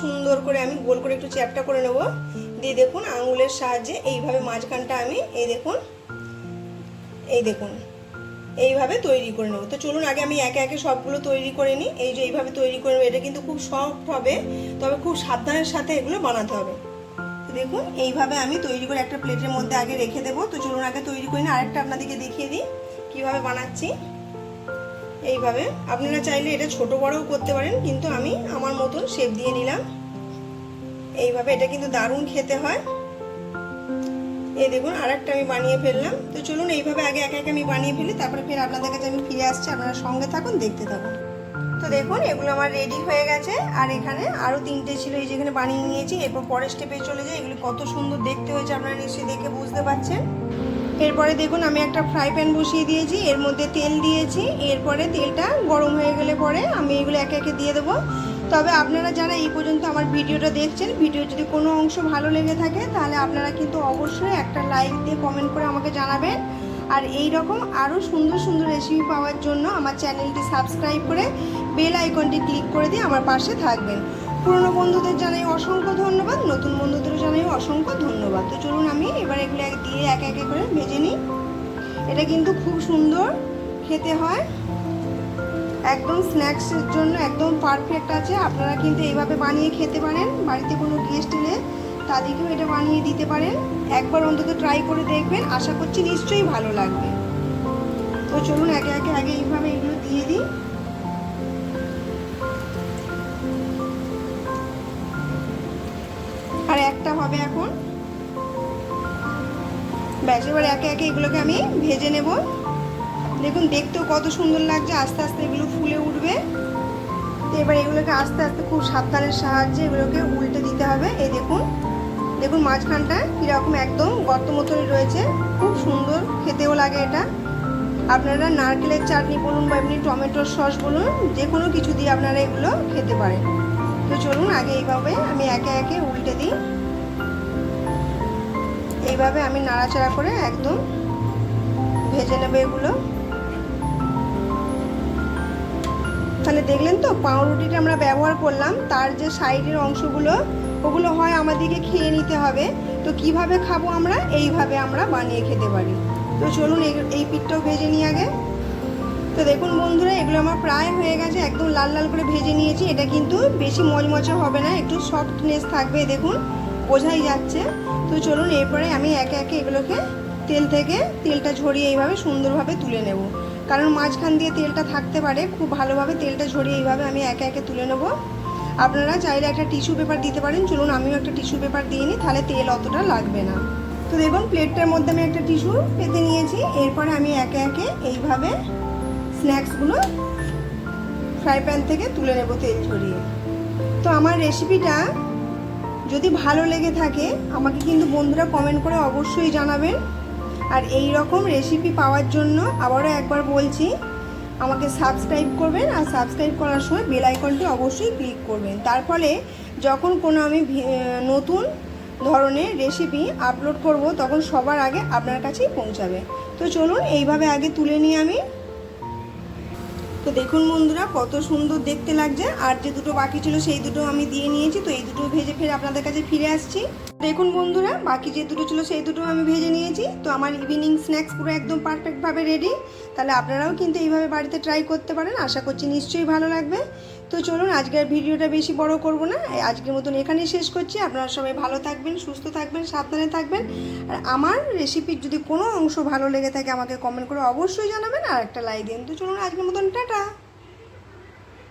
সুন্দর করে আমি গোল করে একটু চ্যাপটা করে নেব। দিয়ে দেখুন আঙুলের সাহায্যে এইভাবে মাঝখানটা আমি, এই দেখুন এই দেখুন, এইভাবে তৈরি করে নেব। তো চলুন আগে আমি একে একে সবগুলো তৈরি করে নিই। এই যে এইভাবে তৈরি করে নেব, এটা কিন্তু খুব সফট হবে, তবে খুব সাবধানের সাথে এগুলো বানাতে হবে। দেখুন এইভাবে আমি তৈরি করে একটা প্লেটের মধ্যে আগে রেখে দেবো। তো চলুন আগে তৈরি করে নিই। আরেকটা আপনাদেরকে দেখিয়ে দিই কীভাবে বানাচ্ছি। এইভাবে। আপনারা চাইলে এটা ছোট বড়ও করতে পারেন, কিন্তু আমি আমার মতন শেপ দিয়ে নিলাম এইভাবে এটা কিন্তু দারুণ খেতে হয়। এই দেখুন, আরেকটা আমি বানিয়ে ফেললাম। তো চলুন এইভাবে আগে একে একে আমি বানিয়ে ফেলি, তারপরে ফের আপনাদের কাছে আমি ফিরে আসছি, আপনারা সঙ্গে থাকুন, দেখতে থাকুন। তো দেখুন, এগুলো আমার রেডি হয়ে গেছে। আর এখানে আরও তিনটে ছিল, এই যেখানে বানিয়ে নিয়েছি, এরপর পরের স্টেপে চলে যায় এগুলো কত সুন্দর দেখতে হয়েছে, আপনারা নিশ্চয়ই দেখে বুঝতে পারছেন। এরপরে দেখুন আমি একটা ফ্রাই প্যান বসিয়ে দিয়েছি, এর মধ্যে তেল দিয়েছি, এরপরে তেলটা গরম হয়ে গেলে পরে আমি এগুলো একে একে দিয়ে দেবো। তবে আপনারা যারা এই পর্যন্ত আমার ভিডিওটা দেখছেন ভিডিও যদি কোনো অংশ ভালো লেগে থাকে, তাহলে আপনারা কিন্তু অবশ্যই একটা লাইক দিয়ে কমেন্ট করে আমাকে জানাবেন। আর এই রকম আরও সুন্দর সুন্দর রেসিপি পাওয়ার জন্য আমার চ্যানেলটি সাবস্ক্রাইব করে বেল আইকনটি ক্লিক করে দিয়ে আমার পাশে থাকবেন। পুরনো বন্ধুদের জানাই অসংখ্য ধন্যবাদ, নতুন বন্ধুদের জানাই অসংখ্য ধন্যবাদ। তো চলুন আমি এবার এগুলো এক- দিয়ে একে একে করে ভেজে নিই। এটা কিন্তু খুব সুন্দর খেতে হয়। একদম স্ন্যাক্সের জন্য একদম পারফেক্ট আছে। আপনারা কিন্তু এইভাবে বানিয়ে খেতে পারেন। বাড়িতে কোনো গেস্ট এলে তাদেরকেও এটা বানিয়ে দিতে পারেন। একবার অন্তত ট্রাই করে দেখবেন। আশা করছি নিশ্চয়ই ভালো লাগবে। তো চলুন একে একে আগে এইভাবে এগুলো দিয়ে দিই। একটা হবে এখন। ব্যাস, এবার একে একে এগুলোকে আমি ভেজে নেব। দেখুন, দেখতেও কত সুন্দর লাগছে, আস্তে আস্তে এগুলো ফুলে উঠবে। তো এবার এগুলোকে আস্তে আস্তে খুব সাবধানের সাহায্যে এগুলোকে উল্টে দিতে হবে। এই দেখুন দেখুন মাঝখানটা কীরকম একদম গর্ত মতনই রয়েছে। খুব সুন্দর, খেতেও লাগে এটা। আপনারা নারকেলের চাটনি বলুন বা এমনি টমেটোর সস বলুন যে কোনো কিছু দিয়ে আপনারা এগুলো খেতে পারেন। তো চলুন, আগে এইভাবে আমি একে একে উল্টে দিই। এইভাবে আমি নাড়াচাড়া করে একদম ভেজে নেবে এগুলো। তাহলে দেখলেন তো, পাউরুটিটা আমরা ব্যবহার করলাম, তার যে সাইডের অংশগুলো, ওগুলো হয় আমাদেরকে খেয়ে নিতে হবে। তো কীভাবে খাব আমরা? এইভাবে আমরা বানিয়ে খেতে পারি। তো চলুন এই- পিঠটাও ভেজে নিই আগে। তো দেখুন বন্ধুরা, এগুলো আমার প্রায় হয়ে গেছে, একদম লাল লাল করে ভেজে নিয়েছি। এটা কিন্তু বেশি মচমচে হবে না, একটু সফটনেস থাকবে, দেখুন। বোঝাই যাচ্ছে। তো চলুন এরপরে আমি একে একে এগুলোকে তেল থেকে, তেলটা ঝরিয়ে এইভাবে সুন্দরভাবে তুলে নেব। কারণ মাঝখান দিয়ে তেলটা থাকতে পারে, খুব ভালোভাবে তেলটা ঝরিয়ে এইভাবে আমি একে একে তুলে নেব। আপনারা চাইলে একটা টিস্যু পেপার দিতে পারেন, চলুন আমিও একটা টিস্যু পেপার দিয়ে নিই, তাহলে তেল অতটা লাগবে না। তো দেখুন, প্লেটটার মধ্যে আমি একটা টিস্যু পেতে নিয়েছি, এরপরে আমি একে একে এইভাবে স্ন্যাক্সগুলো ফ্রাই প্যান থেকে তুলে নেব তেল ঝরিয়ে। তো আমার রেসিপিটা যদি ভালো লেগে থাকে, আমাকে কিন্তু বন্ধুরা কমেন্ট করে অবশ্যই জানাবেন। আর এই রকম রেসিপি পাওয়ার জন্য আবারও একবার বলছি, আমাকে সাবস্ক্রাইব করবেন আর সাবস্ক্রাইব করার সময় বেল আইকনটি অবশ্যই ক্লিক করবেন। তার ফলে যখন কোনো আমি নতুন ধরনের রেসিপি আপলোড করব, তখন সবার আগে আপনার কাছেই পৌঁছাবে। তো চলুন, এইভাবে আগে তুলে নিয়ে আমি। তো দেখুন বন্ধুরা, কত সুন্দর দেখতে লাগছে। আর যে দুটো বাকি ছিল, সেই দুটো আমি দিয়ে নিয়েছি। তো এই দুটো ভেজে ফের আপনাদের কাছে ফিরে আসছি। দেখুন বন্ধুরা, বাকি যে দুটো ছিল, সেই দুটো আমি ভেজে নিয়েছি। তো আমার ইভিনিং স্ন্যাক্স পুরো একদম পারফেক্টভাবে রেডি তাহলে আপনারাও কিন্তু এইভাবে বাড়িতে ট্রাই করতে পারেন। আশা করছি নিশ্চয়ই ভালো লাগবে। তো চলুন, আজকের ভিডিওটা বেশি বড় করব না। আজকের মতন এখানেই শেষ করছি। আপনারা সবাই ভালো থাকবেন, সুস্থ থাকবেন, সাবধানে থাকবেন। আর আমার রেসিপির যদি কোনো অংশ ভালো লেগে থাকে, আমাকে কমেন্ট করে অবশ্যই জানাবেন আর একটা লাইক দিন। তো চলুন, আজকের মতন, টাটা!